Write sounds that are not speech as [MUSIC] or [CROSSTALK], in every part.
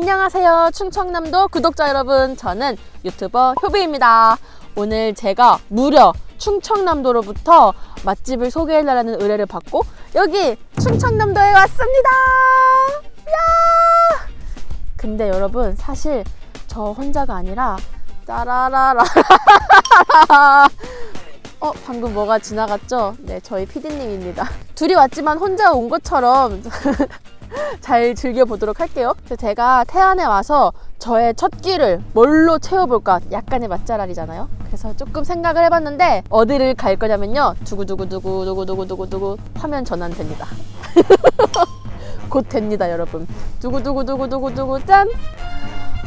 안녕하세요. 충청남도 구독자 여러분. 저는 유튜버 효비입니다. 오늘 제가 무려 충청남도로부터 맛집을 소개해달라는 의뢰를 받고 여기 충청남도에 왔습니다. 야! 근데 여러분 사실 저 혼자가 아니라 따라라라 [LAUGHS] 어 방금 뭐가 지나갔죠? 네 저희 PD님입니다. 둘이 왔지만 혼자 온 것처럼 [LAUGHS] 잘 즐겨보도록 할게요. 제가 태안에 와서 저의 첫 끼를 뭘로 채워볼까 약간의 맛잘알이잖아요. 그래서 조금 생각을 해봤는데 어디를 갈 거냐면요. 두구두구두구 두구두구두구두구 화면 전환 됩니다. [LAUGHS] 곧 됩니다, 여러분. 두구두구두구두구두구 짠!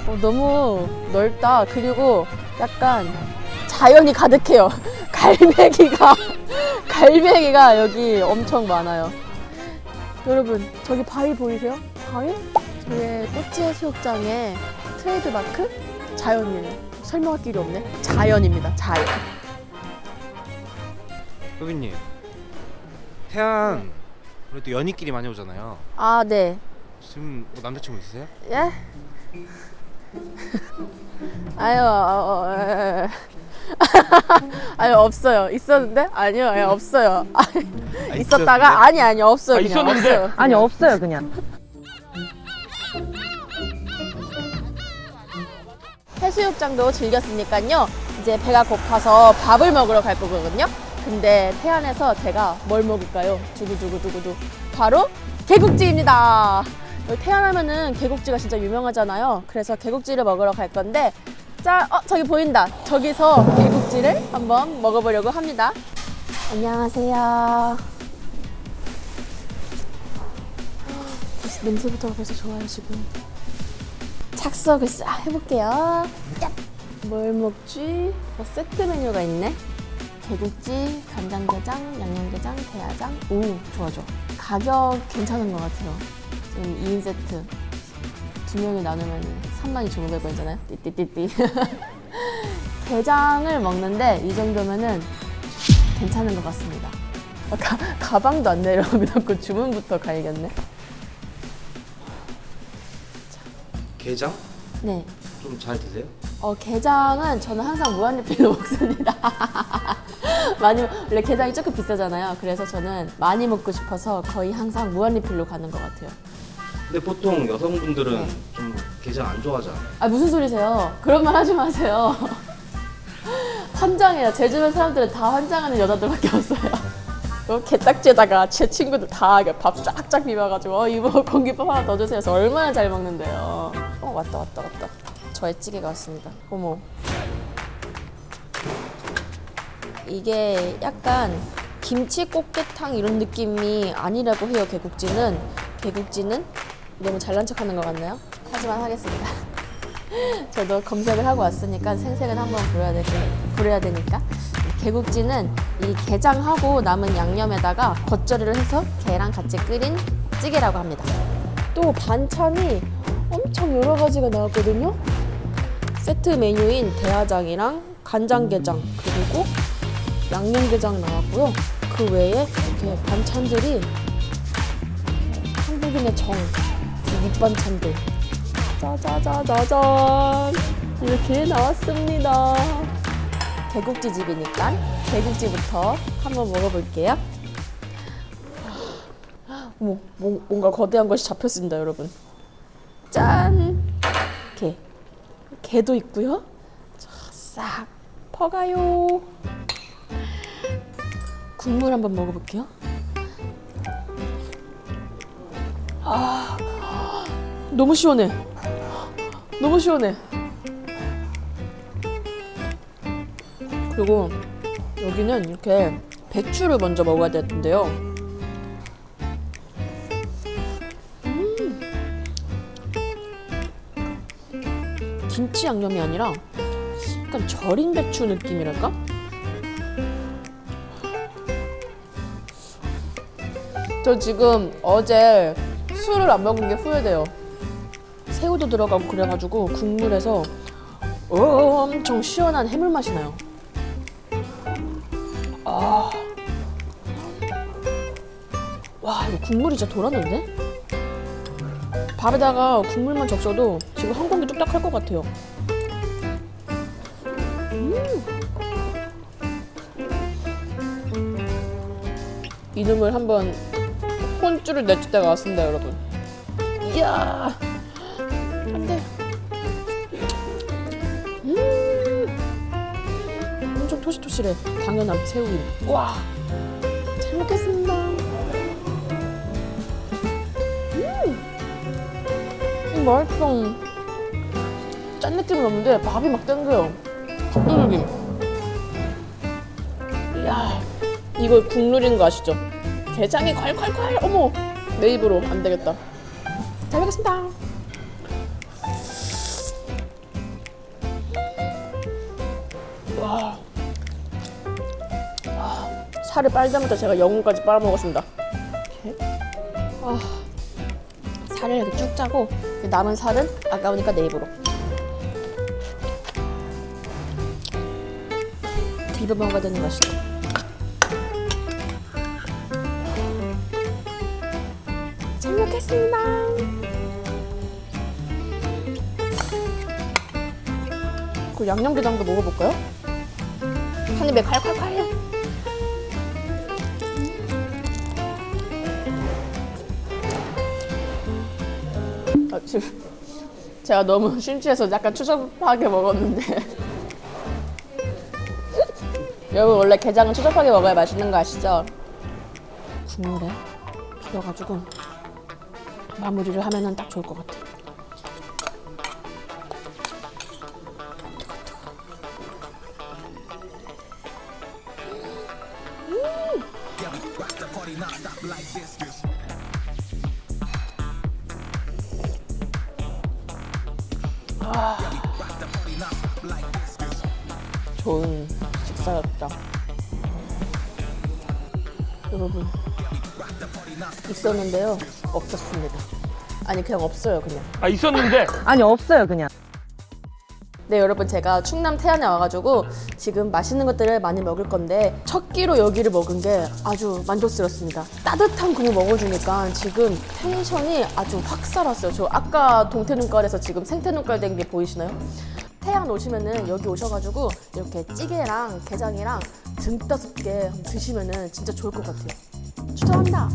어, 너무 넓다. 그리고 약간 자연이 가득해요. [LAUGHS] 갈매기가 갈매기가 여기 엄청 많아요. 여러분 저기 바위 보이세요? 바위? 저게 꽃지 해수욕장의 트레이드 마크 자연이에요. 설명할 길이 없네. 자연입니다. 자연. 효빈님 태안 그래도 연인끼리 많이 오잖아요 아 네. 지금 뭐 남자친구 있으세요? 예? [LAUGHS] 아유, 어, 어, 에, 에. [LAUGHS] 아유 없어요. 있었는데 아니요, 예, 없어요. [LAUGHS] 아, 있었다가 아니 아니 없어요. 아, 그냥 있었는데? 없어요. 아니 없어요 그냥 해수욕장도 즐겼으니까요. 이제 배가 고파서 밥을 먹으러 갈 거거든요. 근데 태안에서 제가 뭘 먹을까요? 두구두구두구두. 바로 개국지입니다. 태안하면은 개국지가 진짜 유명하잖아요. 그래서 개국지를 먹으러 갈 건데, 자, 어, 저기 보인다. 저기서 개국지를 한번 먹어보려고 합니다. 안녕하세요. 벌써 냄새부터가 벌써 좋아요, 지금. 착석을 싹 해볼게요. 얍! 뭘 먹지? 어, 세트 메뉴가 있네. 개국지, 간장게장, 양념게장, 대야장. 오, 좋아, 좋아. 가격 괜찮은 것 같아요. 지금 2인 세트. 두 명이 나누면 32,500원이잖아요. 띠띠띠띠. [LAUGHS] 게장을 먹는데 이 정도면은 괜찮은 것 같습니다. 아, 가, 가방도 안 내려놓고 [LAUGHS] 주문부터 가야겠네. 게장? 네. 좀 잘 드세요? 어, 게장은 저는 항상 무한리필로 [LAUGHS] 먹습니다. 많이, 원래 게장이 조금 비싸잖아요. 그래서 저는 많이 먹고 싶어서 거의 항상 무한리필로 가는 것 같아요. 근데 보통 여성분들은 네. 좀 게장 안 좋아하잖아요 아, 무슨 소리세요? 그런 말 하지 마세요. [LAUGHS] 환장해요. 제 주변 사람들은 다 환장하는 여자들밖에 없어요. [LAUGHS] 그 게딱지에다가 제 친구들 다 밥 쫙쫙 비벼가지고 어, 이모 [LAUGHS] 공깃밥 하나 더 주세요. 그래서 얼마나 잘 먹는데요. 어 왔다 왔다 왔다. 저의 찌개가 왔습니다. 어머. 이게 약간 김치 꽃게탕 이런 느낌이 아니라고 해요. 개국지는 개국지는 너무 잘난 척하는 것 같나요? 하지만 하겠습니다. [LAUGHS] 저도 검색을 하고 왔으니까 생색은 한번 부려야 되, 부려야 되니까 개국지는 이 게장하고 남은 양념에다가 겉절이를 해서 게랑 같이 끓인 찌개라고 합니다. 또 반찬이 엄청 여러 가지가 나왔거든요. 세트 메뉴인 대하장이랑 간장게장 그리고 양념게장 나왔고요. 그 외에 이렇게 반찬들이 한국인의 정, 이 밑반찬들 짜자자자잔 이렇게 나왔습니다. 개국지 집이니까 개국지부터 한번 먹어볼게요. 어머, 뭐, 뭔가 거대한 것이 잡혔습니다, 여러분. 짠! 게. 게도 있고요. 자, 싹 퍼가요. 국물 한번 먹어볼게요. 아, 너무 시원해. 너무 시원해. 그리고 여기는 이렇게 배추를 먼저 먹어야 되는데요. 음. 김치 양념이 아니라 약간 절인 배추 느낌이랄까? 저 지금 어제 술을 안 먹은 게 후회돼요. 새우도 들어가고 그래가지고 국물에서 엄청 시원한 해물 맛이 나요. 아, 와 이거 국물이 진짜 돌았는데? 밥에다가 국물만 적셔도 지금 한 공기 뚝딱 할 것 같아요. 음. 이름을 한번 혼쭐을 내줄 때가 왔습니다, 여러분. 이야, 토실토실해. 당연한 새우임. 와, 잘 먹겠습니다. 음, 맛있어. 짠 느낌은 없는데 밥이 막 땡겨요. 밥도둑임. 이야, 이거 국룰인 거 아시죠? 게장이 콸콸콸. 어머, 내 입으로 안 되겠다. 잘 먹겠습니다. 살을 빨자마자 제가 영혼까지 빨아먹었습니다. 이렇게. 아, 살을 이렇게 쭉 짜고 남은 살은 아까우니까 내 입으로. 비벼 먹어야 되는 맛이죠. 잘 먹겠습니다. 그 양념게장도 먹어볼까요? 한 입에 칼칼칼. 지금 제가 너무 [LAUGHS] 심취해서 약간 추접하게 먹었는데 [LAUGHS] 여러분 원래 게장은 추접하게 먹어야 맛있는 거 아시죠? 국물에 비벼가지고 마무리를 하면은 딱 좋을 것 같아. 좋은 식사였다. 여러분 있었는데요 없었습니다. 아니 그냥 없어요 그냥. 아 있었는데 아니 없어요 그냥. 네 여러분 제가 충남 태안에 와가지고 지금 맛있는 것들을 많이 먹을 건데 첫 끼로 여기를 먹은 게 아주 만족스럽습니다. 따뜻한 국물 먹어주니까 지금 텐션이 아주 확 살았어요. 저 아까 동태눈깔에서 지금 생태눈깔 된 게 보이시나요? 태안 오시면은 여기 오셔가지고 이렇게 찌개랑 게장이랑 등 따숩게 드시면은 진짜 좋을 것 같아요. 추천합니다